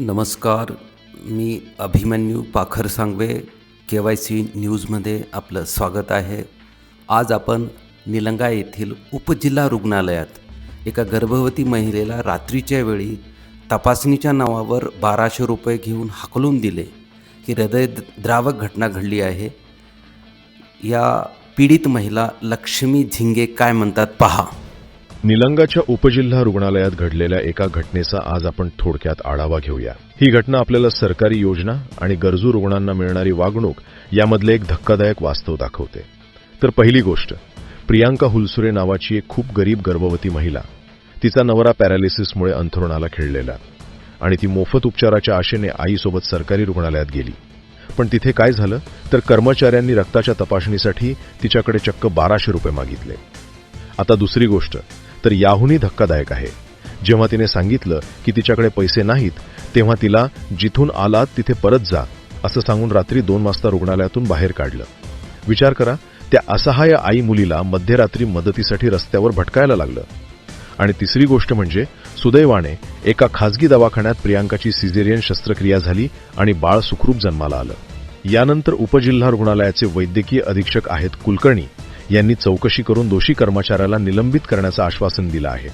नमस्कार मी Abhimanyu Pakhar Sangave K Y C न्यूजमध्ये आपलं स्वागत आहे. आज आपण निलंगा येथील उपजिल्हा रुग्णालयात एका गर्भवती महिलेला रात्रीच्या वेळी तपासणीच्या नावावर बाराशे रुपये घेऊन हाकलून दिले. ही हृदयद्रावक घटना घडली आहे. या पीडित महिला लक्ष्मी झिंगे काय म्हणतात? पहा. निलंगाच्या उपजिल्हा रुग्णालयात घडलेल्या एका घटनेचा आज आपण थोडक्यात आढावा घेऊया. ही घटना आपल्याला सरकारी योजना आणि गरजू रुग्णांना मिळणारी वागणूक यामधले एक धक्कादायक वास्तव दाखवते. तर पहिली गोष्ट प्रियांका हुलसुरे नावाची एक खूप गरीब गर्भवती महिला तिचा नवरा पॅरालिसिसमुळे अंथरुणाला खिळलेला आणि ती मोफत उपचाराच्या आशेने आईसोबत सरकारी रुग्णालयात गेली. पण तिथे काय झालं तर कर्मचाऱ्यांनी रक्ताच्या तपासणीसाठी तिच्याकडे चक्क बाराशे रुपये मागितले. आता दुसरी गोष्ट तर याहूनही धक्कादायक आहे. जेव्हा तिने सांगितलं की तिच्याकडे पैसे नाहीत तेव्हा तिला जिथून आलात तिथे परत जा असं सांगून रात्री दोन वाजता रुग्णालयातून बाहेर काढलं. विचार करा त्या असहाय आई मुलीला मध्यरात्री मदतीसाठी रस्त्यावर भटकायला लागलं. आणि तिसरी गोष्ट म्हणजे सुदैवाने एका खासगी दवाखान्यात प्रियांकाची सिझेरियन शस्त्रक्रिया झाली आणि बाळ सुखरूप जन्माला आलं. यानंतर उपजिल्हा रुग्णालयाचे वैद्यकीय अधीक्षक आहेत कुलकर्णी. यांनी चौकशी करून दोषी कर्मचाऱ्याला निलंबित करण्याचं आश्वासन दिलं आहे.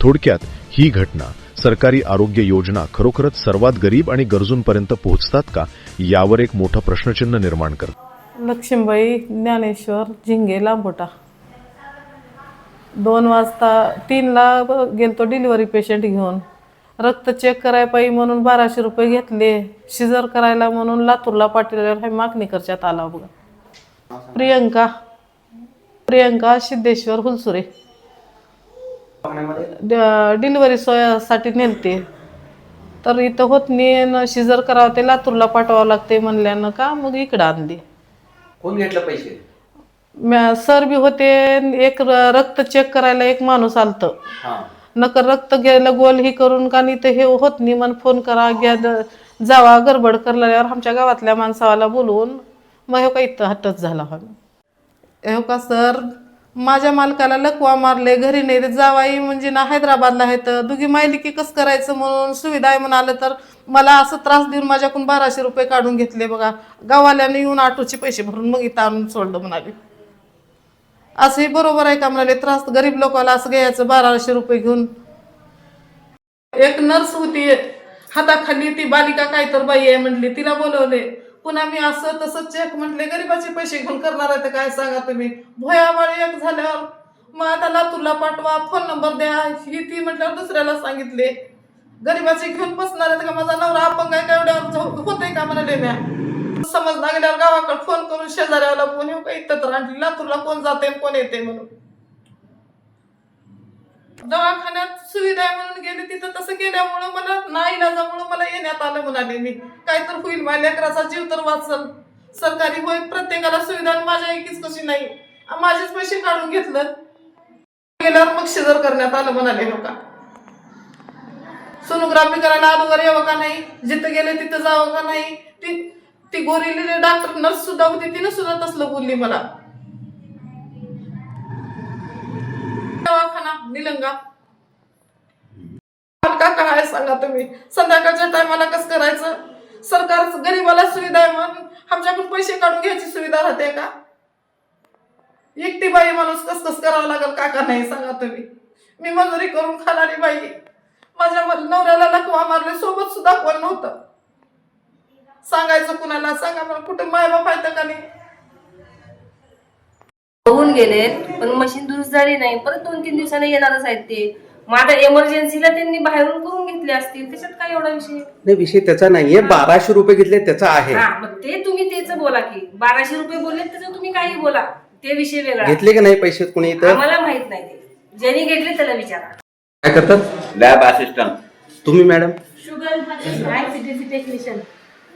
थोडक्यात ही घटना सरकारी आरोग्य योजना खरोखरच सर्वात गरीब आणि गरजूंपर्यंत पोहोचतात का यावर एक मोठं प्रश्नचिन्ह निर्माण करत. लक्ष्मीबाई ज्ञानेश्वर झिंगे लांबोटा. दोन वाजता तीनला गेलतो डिलिव्हरी पेशंट घेऊन. रक्त चेक करायपाई पाहिजे म्हणून बाराशे रुपये घेतले. शिजर करायला म्हणून लातूरला पाटील मागणी करच्यात आला बघा. प्रियंका प्रियंका सिद्धेश्वर हुलसुरे. डिलिव्हरी सोयासाठी नेलते. तर इथं होत नाही शिजर करावं ते लातूरला पाठवावं लागते म्हणल्यानं का मग इकडं आणली. कोण घेतलं पैसे? सर बी होते एक रक्त चेक करायला एक माणूस आलत. नकर रक्त गेलं गोल ही करून का नाही तर हे होत नाही मन फोन करा घ्या जावा गडबड करल्यावर आमच्या गावातल्या माणसावाला बोलवून मग हे का इथं हट्टच झाला हा हो का सर? माझ्या मालकाला लकवा मारले घरी नाही ते जावाई म्हणजे ना हैदराबादला आहे तर दुगी माहिती की कसं करायचं म्हणून सुविधा आहे म्हणाले तर. मला असं त्रास देऊन माझ्याकडून बाराशे रुपये काढून घेतले बघा. गावाल्याने येऊन ऑटोचे पैसे भरून मग इथं आणून सोडलं म्हणाले. असंही बरोबर आहे का म्हणाले? त्रास गरीब लोकांना असं घ्यायचं बाराशे रुपये घेऊन. एक नर्स होती हाताखाली ती बालिका काय तर बाई आहे म्हणली तिला बोलवले. पुन्हा मी असं तसं चेक म्हटले गरीबाचे पैसे घेऊन करणार आहे तर काय सांगा तुम्ही? भोयाबाळी एक झाल्यावर. मग आता लातूरला पाठवा फोन नंबर द्या. ही ती म्हटल्यावर दुसऱ्याला सांगितले गरीबाचे घेऊन बसणार आहेत का? माझा नवरा अपंग आहे का? एवढ्यावर हो-, होते का म्हणाले म्या समज लागल्यावर गावाकडे फोन करून शेजाऱ्याला फोन येऊ का? इथं तर आणली. लातूरला कोण जाते कोण येते म्हणून. दवाखान्यात सुविधा आहे म्हणून गेली तिथं. गेल्यामुळं मला नाही इलाजामुळं मला येण्यात आलं म्हणाले मी काय तर होईल माझ्या लेकराचा जीव तर वाचल. सरकारी होय प्रत्येकाला सुविधा माझ्या एकीच कशी नाही. माझेच पैसे काढून घेतलं. गेल्यावर मग शिजर करण्यात आलं म्हणाले लोका सोनोग्राफी करायला अगोदर यावं का नाही? जिथं गेले तिथं जावं का नाही? ती ती गोरिलेली डॉक्टर नर्स सुद्धा होती तिनं सुद्धा तसलं बोलली मला. दवाखाना निलंगा. काय सांगा तुम्ही? संध्याकाळच्या टायमाला कसं करायचं? सरकार गरीबाला सुविधा आहे म्हणून आमच्याकडून पैसे काढून घ्यायची सुविधा राहते का? एकटी बाई माणूस कस कस करावं लागेल का का नाही सांगा तुम्ही? मी मजुरी करून खाणारी बाई माझ्या नवऱ्याला लकवा मारले सोबत सुद्धा कोण नव्हतं? सांगायचं कुणाला? सांगा मला कुठे मायबाप आहेत का नाही? होऊन गेले पण मशीन दुरुस्त झाली नाही. परत दोन तीन दिवसांनी येणारच आहेत ते. मग आता एमर्जन्सीला त्यांनी बाहेरून करून घेतले असतील त्याच्यात काय एवढा विषय नाही विषय त्याचा नाहीये बाराशे रुपये घेतले त्याचा आहे हा मग ते तुम्ही तेच बोला की बाराशे रुपये बोलले त्याचं तुम्ही काही बोला ते विषय वेगळा घेतले की नाही पैसे कोणी इथं आम्हाला माहीत नाही ते ज्यांनी घेतले त्याला विचारा काय करतात लॅब असिस्टंट तुम्ही मॅडम शुगर टेक्निशियन